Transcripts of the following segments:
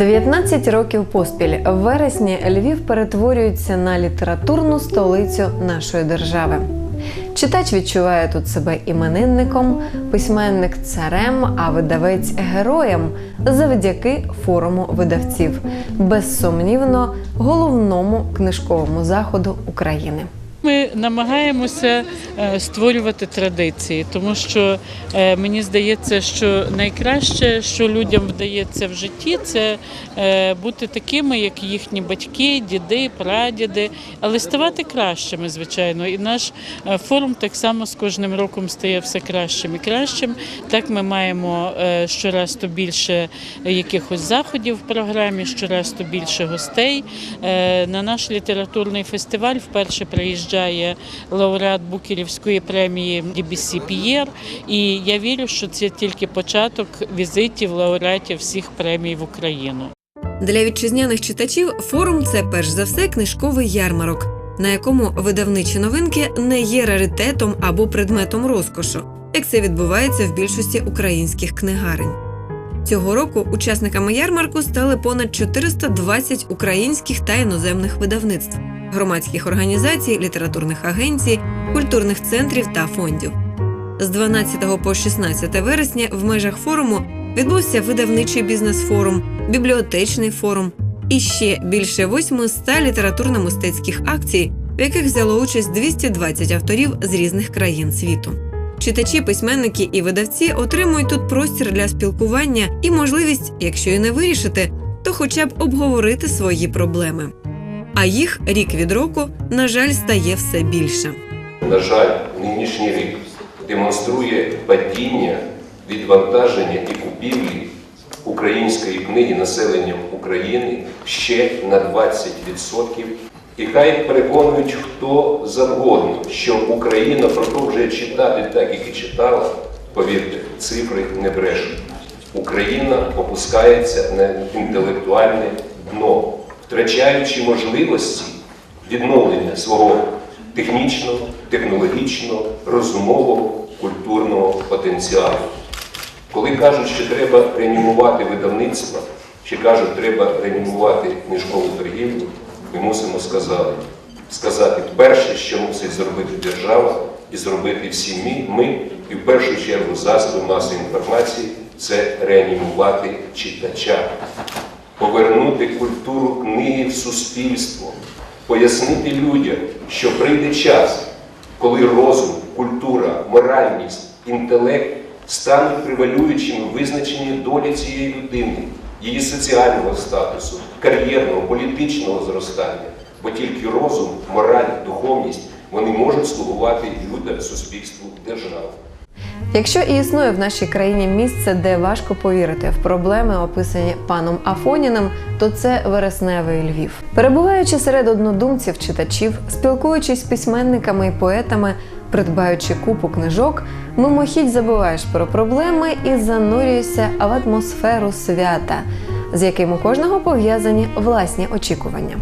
19 років поспіль в вересні Львів перетворюється на літературну столицю нашої держави. Читач відчуває тут себе іменинником, письменник царем, а видавець героєм завдяки форуму видавців, безсумнівно головному книжковому заходу України. Ми намагаємося е, створювати традиції, тому що е, мені здається, що найкраще, що людям вдається в житті, це е, бути такими, як їхні батьки, діди, прадіди, але ставати кращими, звичайно. І наш форум так само з кожним роком стає все кращим і кращим. Так ми маємо щораз то більше якихось заходів в програмі, щораз то більше гостей. На наш літературний фестиваль вперше приїжджає лауреат Букерівської премії DBC П'єр. І я вірю, що це тільки початок візитів лауреатів всіх премій в Україну. Для вітчизняних читачів форум це перш за все книжковий ярмарок, на якому видавничі новинки не є раритетом або предметом розкошу, як це відбувається в більшості українських книгарень. Цього року учасниками ярмарку стали понад 420 українських та іноземних видавництв, громадських організацій, літературних агенцій, культурних центрів та фондів. З 12 по 16 вересня в межах форуму відбувся видавничий бізнес-форум, бібліотечний форум і ще більше 800 літературно-мистецьких акцій, в яких взяло участь 220 авторів з різних країн світу. Читачі, письменники і видавці отримують тут простір для спілкування і можливість, якщо і не вирішити, то хоча б обговорити свої проблеми. А їх рік від року, на жаль, стає все більше. На жаль, нинішній рік демонструє падіння, відвантаження і купівлі української книги населенням України ще на 20%. І хай переконують хто завгодно, що Україна продовжує читати так, як і читала. Повірте, цифри не брешуть. Україна опускається на інтелектуальне дно, втрачаючи можливості відновлення свого технічного, технологічного, розумового, культурного потенціалу. Коли кажуть, що треба реанімувати видавництво, чи кажуть, треба реанімувати книжкову торгівлю, ми мусимо сказати, сказати перше, що мусить зробити держава і зробити всі ми, ми і в першу чергу засоби масової інформації це реанімувати читача, повернути культуру книги в суспільство, пояснити людям, що прийде час, коли розум, культура, моральність, інтелект стануть превалюючими визначенні долі цієї людини, її соціального статусу, кар'єрного, політичного зростання. Бо тільки розум, мораль, духовність вони можуть слугувати людям, суспільству, державі. Якщо і існує в нашій країні місце, де важко повірити в проблеми, описані паном Афоніним, то це вересневий Львів. Перебуваючи серед однодумців, читачів, спілкуючись з письменниками і поетами, придбаючи купу книжок, мимохідь забуваєш про проблеми і занурюєшся в атмосферу свята, з яким у кожного пов'язані власні очікування.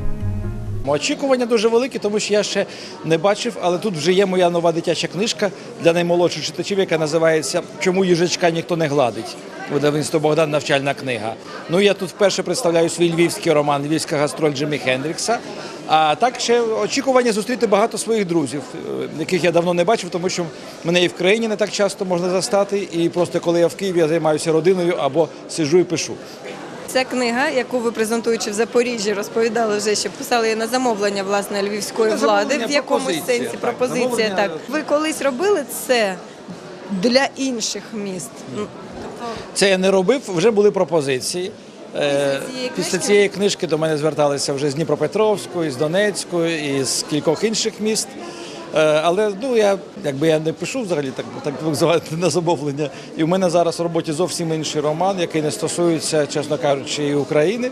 Очікування дуже великі, тому що я ще не бачив, але тут вже є моя нова дитяча книжка для наймолодших читачів, яка називається Чому їжачка ніхто не гладить? Видавництво Богдан навчальна книга. Ну я тут вперше представляю свій львівський роман Львівська гастроль Джиммі Хендрікса. А так ще очікування зустріти багато своїх друзів, е, яких я давно не бачив, тому що мене і в країні не так часто можна застати. І просто коли я в Києві, я займаюся родиною або сиджу і пишу. Ця книга, яку ви презентуючи в Запоріжжі, розповідали вже, що писали її на замовлення власне львівської влади в якомусь сенсі. так, Пропозиція так. Ви колись робили це для інших міст? Ну, Це я не робив, вже були пропозиції. Е, Після цієї Після цієї книжки до мене зверталися вже з Дніпропетровської, з Донецької і з кількох інших міст. Е, Але ну я якби я не пишу взагалі так, так називати на замовлення. І в мене зараз в роботі зовсім інший роман, який не стосується, чесно кажучи, і України.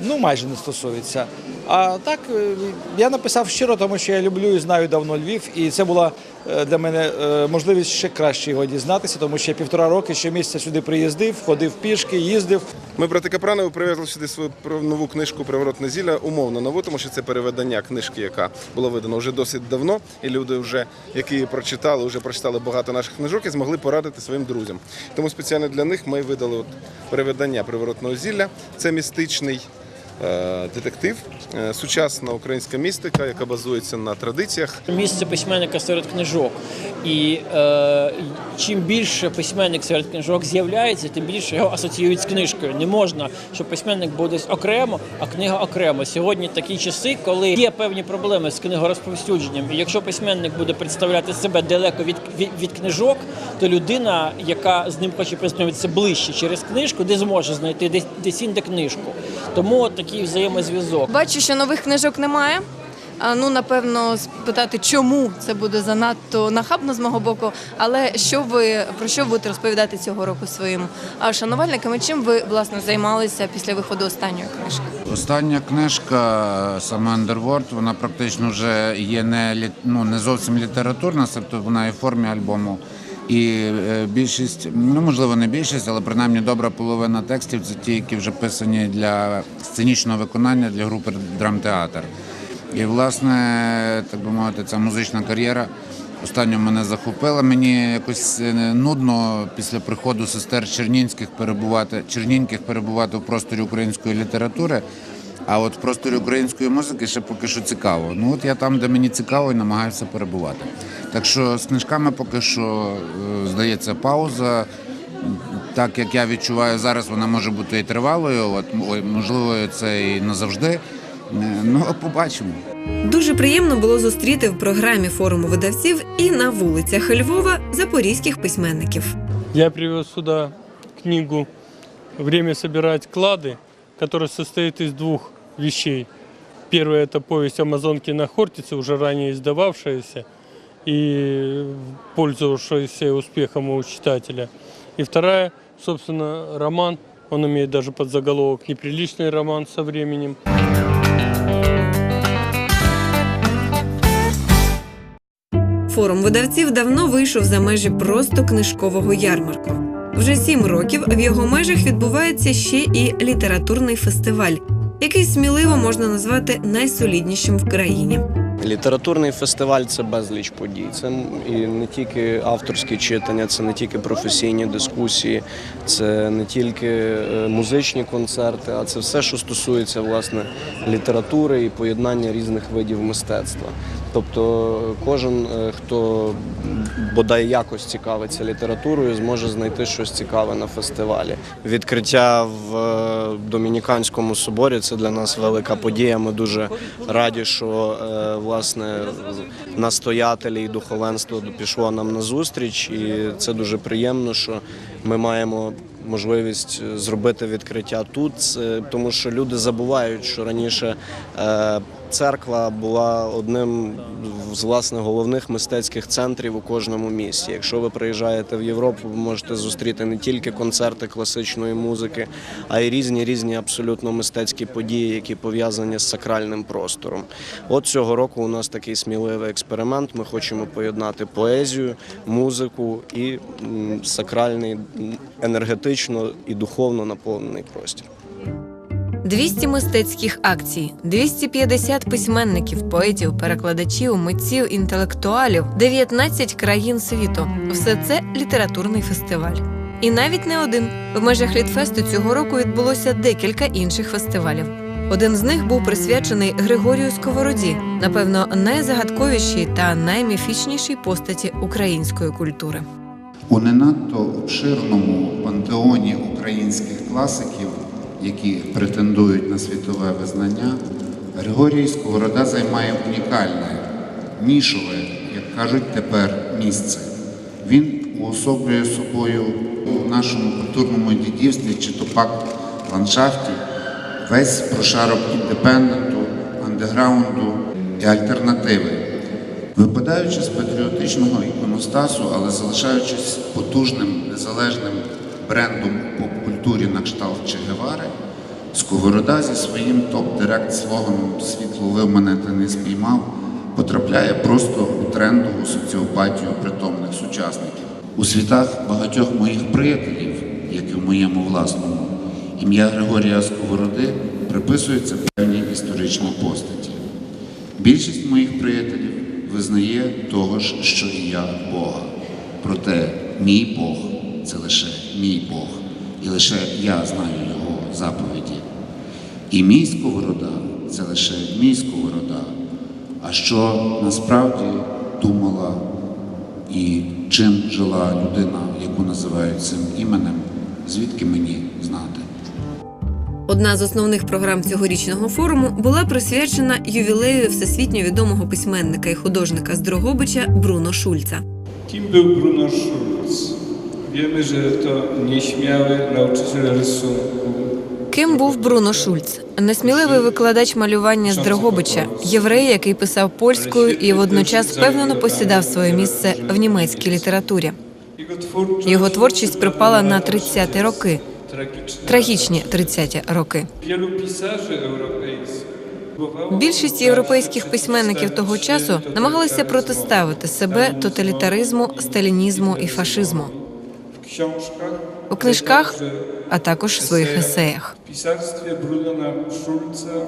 Ну, майже не стосується. А так е, я написав щиро, тому що я люблю і знаю давно Львів, і це була е, для мене е, можливість ще краще його дізнатися, тому що я півтора роки щомісяця сюди приїздив, ходив пішки, їздив. Ми, брати Капранови, привезли сюди свою нову книжку Приворотне зілля, умовно нову, тому що це переведення книжки, яка була видана вже досить давно, і люди, вже, які її прочитали, вже прочитали багато наших книжок і змогли порадити своїм друзям. Тому спеціально для них ми видали от переведення Приворотного зілля. Це містичний. Е, Детектив, е, сучасна українська містика, яка базується на традиціях місце письменника серед книжок. І е, чим більше письменник серед книжок з'являється, тим більше його асоціюють з книжкою. Не можна, щоб письменник був десь окремо, а книга окремо. Сьогодні такі часи, коли є певні проблеми з книгорозповсюдженням. І якщо письменник буде представляти себе далеко від, від, від книжок, то людина, яка з ним хоче познайомитися ближче через книжку, не зможе знайти десь, десь інде книжку. Тому от такий взаємозв'язок. Бачу, що нових книжок немає. А, ну, напевно, спитати, чому це буде занадто нахабно з мого боку. Але що ви про що будете розповідати цього року своїм а, шанувальникам? І чим ви власне займалися після виходу останньої книжки? Остання книжка саме Underworld, вона практично вже є не, ну, не зовсім літературна, тобто вона і в формі альбому. І е, більшість, ну можливо, не більшість, але принаймні добра половина текстів це ті, які вже писані для сценічного виконання для групи драмтеатр. І власне, так би мовити, ця музична кар'єра останньо мене захопила. Мені якось е, нудно після приходу сестер Чернінських перебувати Чернінських перебувати в просторі української літератури. А от в просторі української музики ще поки що цікаво. Ну от я там, де мені цікаво, і намагаюся перебувати. Так що з книжками поки що е, здається пауза. Так як я відчуваю зараз, вона може бути і тривалою. От можливо, це і назавжди. Е, Ну, побачимо. Дуже приємно було зустріти в програмі форуму видавців і на вулицях Львова запорізьких письменників. Я привез сюда книгу «Время собирать клады», которая состоит из двух вещей. Первая – это повесть Амазонки на Хортице, уже ранее издававшаяся и пользовавшаяся успехом у читателя. И вторая, собственно, роман. Он имеет даже подзаголовок «Неприличный роман со временем». Форум видавців давно вийшов за межі просто книжкового ярмарку. Вже сім років в його межах відбувається ще і літературний фестиваль, який сміливо можна назвати найсоліднішим в країні. Літературний фестиваль це безліч подій. Це і не тільки авторські читання, це не тільки професійні дискусії, це не тільки е, музичні концерти, а це все, що стосується власне літератури і поєднання різних видів мистецтва. Тобто кожен, е, хто бодай якось цікавиться літературою, зможе знайти щось цікаве на фестивалі. Відкриття в е, Домініканському соборі це для нас велика подія. Ми дуже раді, що е, власне настоятелі і духовенство пішло нам на зустріч, і це дуже приємно, що ми маємо можливість зробити відкриття тут, тому що люди забувають, що раніше е, церква була одним з власне головних мистецьких центрів у кожному місті. Якщо ви приїжджаєте в Європу, ви можете зустріти не тільки концерти класичної музики, а й різні різні абсолютно мистецькі події, які пов'язані з сакральним простором. От цього року у нас такий сміливий експеримент. Ми хочемо поєднати поезію, музику і сакральний, м, енергетично і духовно наповнений простір. 200 мистецьких акцій, 250 письменників, поетів, перекладачів, митців, інтелектуалів, 19 країн світу. Все це літературний фестиваль. І навіть не один. В межах Літфесту цього року відбулося декілька інших фестивалів. Один з них був присвячений Григорію Сковороді, напевно, найзагадковішій та найміфічнішій постаті української культури. У не надто обширному пантеоні українських класиків, які претендують на світове визнання, Григорій Сковорода займає унікальне, нішове, як кажуть тепер, місце. Він уособлює собою у нашому культурному дідівстві чи то пак ландшафті весь прошарок індепенденту, андеграунду і альтернативи. Випадаючи з патріотичного іконостасу, але залишаючись потужним незалежним брендом у поп-культурі на кшталт Че Гевари, Сковорода зі своїм топ-директ слоганом Світ ловив мене та не спіймав потрапляє просто у трендову соціопатію притомних сучасників. У світах багатьох моїх приятелів, як і в моєму власному, ім'я Григорія Сковороди приписується певній історичній постаті. Більшість моїх приятелів визнає того ж, що і я Бога. Проте мій Бог це лише мій Бог, і лише я знаю його заповіді. І мій сковорода це лише мій сковорода. А що насправді думала і чим жила людина, яку називають цим іменем, звідки мені знати? Одна з основних програм цьогорічного форуму була присвячена ювілею всесвітньо відомого письменника і художника з Дрогобича Бруно Шульца. Kim był Bruno Schulz? Wiemy, że to nieśmiały nauczyciel rysunku. Ким був Бруно Шульц? Несміливий викладач малювання з Дрогобича, єврей, який писав польською і водночас впевнено посідав своє місце в німецькій літературі. Його творчість припала на 30-ті роки. Трагічні 30-ті роки. Більшість європейських письменників того часу намагалися протиставити себе тоталітаризму, сталінізму і фашизму у книжках, а також в своїх есеях.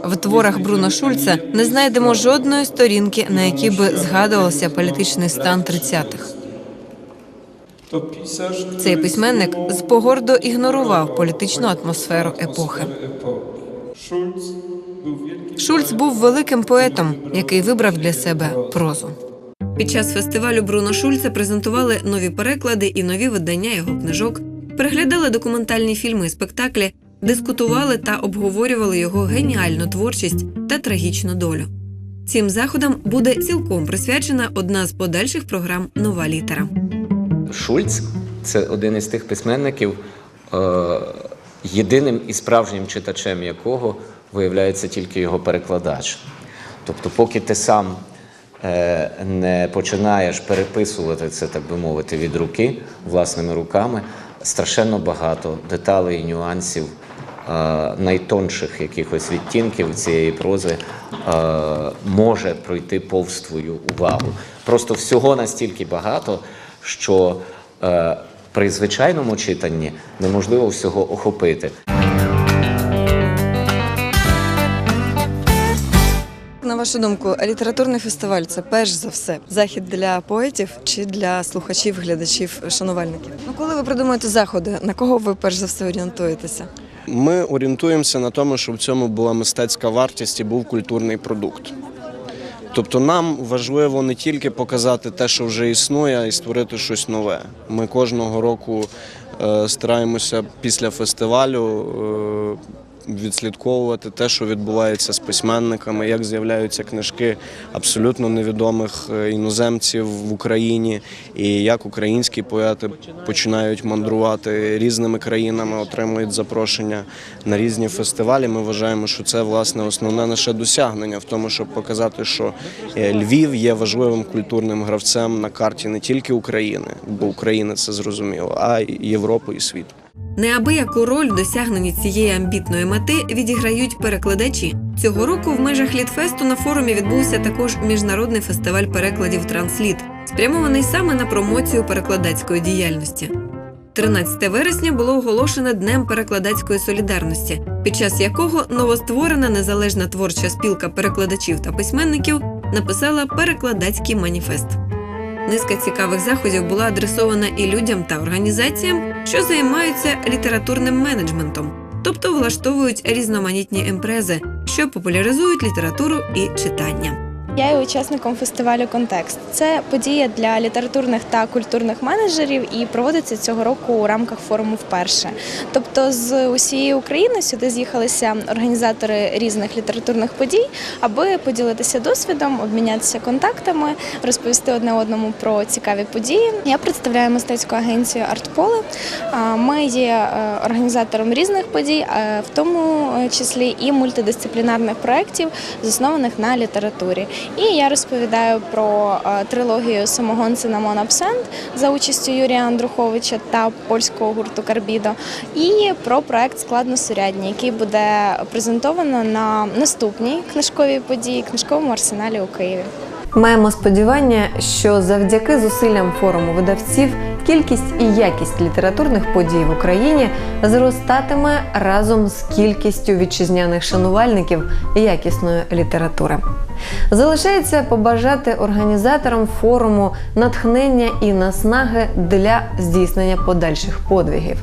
В творах Бруно Шульца не знайдемо жодної сторінки, на якій би згадувався політичний стан 30-х. Цей письменник з погордо ігнорував політичну атмосферу епохи. Шульц був великим поетом, який вибрав для себе прозу. Під час фестивалю Бруно Шульца презентували нові переклади і нові видання його книжок, переглядали документальні фільми і спектаклі, дискутували та обговорювали його геніальну творчість та трагічну долю. Цим заходам буде цілком присвячена одна з подальших програм Нова літера. Шульц це один із тих письменників, е, єдиним і справжнім читачем якого виявляється тільки його перекладач. Тобто, поки ти сам е, не починаєш переписувати це, так би мовити, від руки власними руками, страшенно багато деталей і нюансів. е, Найтонших якихось відтінків цієї прози може пройти повз твою увагу. Просто всього настільки багато, що е, при звичайному читанні неможливо всього охопити. На вашу думку, літературний фестиваль це перш за все захід для поетів чи для слухачів, глядачів, шанувальників? Ну, коли ви придумуєте заходи, на кого ви перш за все орієнтуєтеся? Ми орієнтуємося на тому, щоб в цьому була мистецька вартість і був культурний продукт. Тобто нам важливо не тільки показати те, що вже існує, а й створити щось нове. Ми кожного року е, стараємося після фестивалю е, відслідковувати те, що відбувається з письменниками, як з'являються книжки абсолютно невідомих е, іноземців в Україні, і як українські поети починають мандрувати різними країнами, отримують запрошення на різні фестивалі. Ми вважаємо, що це власне основне наше досягнення в тому, щоб показати, що е, Львів є важливим культурним гравцем на карті не тільки України, бо Україна це зрозуміло, а й Європи і світу. Неабияку роль в досягненні цієї амбітної мети відіграють перекладачі. Цього року в межах Літфесту на форумі відбувся також міжнародний фестиваль перекладів Трансліт, спрямований саме на промоцію перекладацької діяльності. 13 вересня було оголошено Днем перекладацької солідарності, під час якого новостворена незалежна творча спілка перекладачів та письменників написала перекладацький маніфест. Низка цікавих заходів була адресована і людям та організаціям, що займаються літературним менеджментом, тобто влаштовують різноманітні імпрези, що популяризують літературу і читання. Я є учасником фестивалю Контекст. Це подія для літературних та культурних менеджерів і проводиться цього року у рамках форуму вперше. Тобто з усієї України сюди з'їхалися організатори різних літературних подій, аби поділитися досвідом, обмінятися контактами, розповісти одне одному про цікаві події. Я представляю мистецьку агенцію Артполе. Ми є е, організатором різних подій, е, в тому числі і мультидисциплінарних проєктів, заснованих на літературі. І я розповідаю про е, трилогію Самогон Цинамон Абсент за участю Юрія Андруховича та польського гурту Карбідо, і про проект Складносурядні, який буде презентовано на наступній книжковій події книжковому арсеналі у Києві. Маємо сподівання, що завдяки зусиллям форуму видавців кількість і якість літературних подій в Україні зростатиме разом з кількістю вітчизняних шанувальників якісної літератури. Залишається побажати організаторам форуму натхнення і наснаги для здійснення подальших подвигів.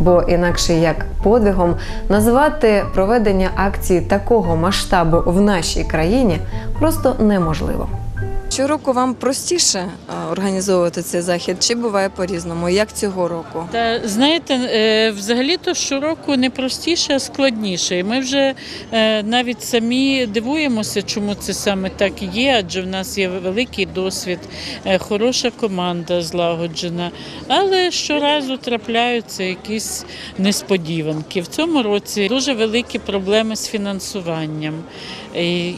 Бо інакше як подвигом назвати проведення акції такого масштабу в нашій країні просто неможливо. Щороку вам простіше е, організовувати цей захід, чи буває по-різному? Як цього року? Та знаєте, е, взагалі-то щороку не простіше, а складніше. І ми вже е, навіть самі дивуємося, чому це саме так є, адже в нас є великий досвід, хороша команда злагоджена. Але щоразу трапляються якісь несподіванки. В цьому році дуже великі проблеми з фінансуванням,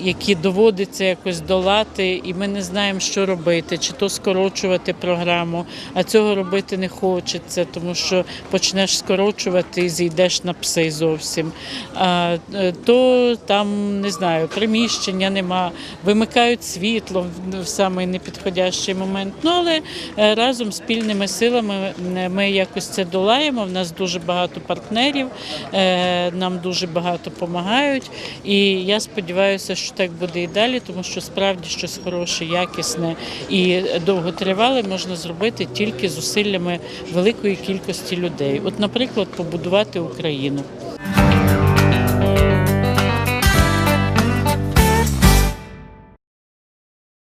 які доводиться якось долати, і ми не знаємо, що робити, чи то скорочувати програму, а цього робити не хочеться, тому що почнеш скорочувати і зійдеш на пси зовсім. Е, то там не знаю, приміщення нема, вимикають світло в- самий непідходящий момент. Ну але е, разом спільними силами е, ми якось це долаємо. В нас дуже багато партнерів, е, нам дуже багато допомагають. І я сподіваюся, що так буде і далі, тому що справді щось хороше, якісне і довготривале можна зробити тільки зусиллями великої кількості людей. От, наприклад, побудувати Україну.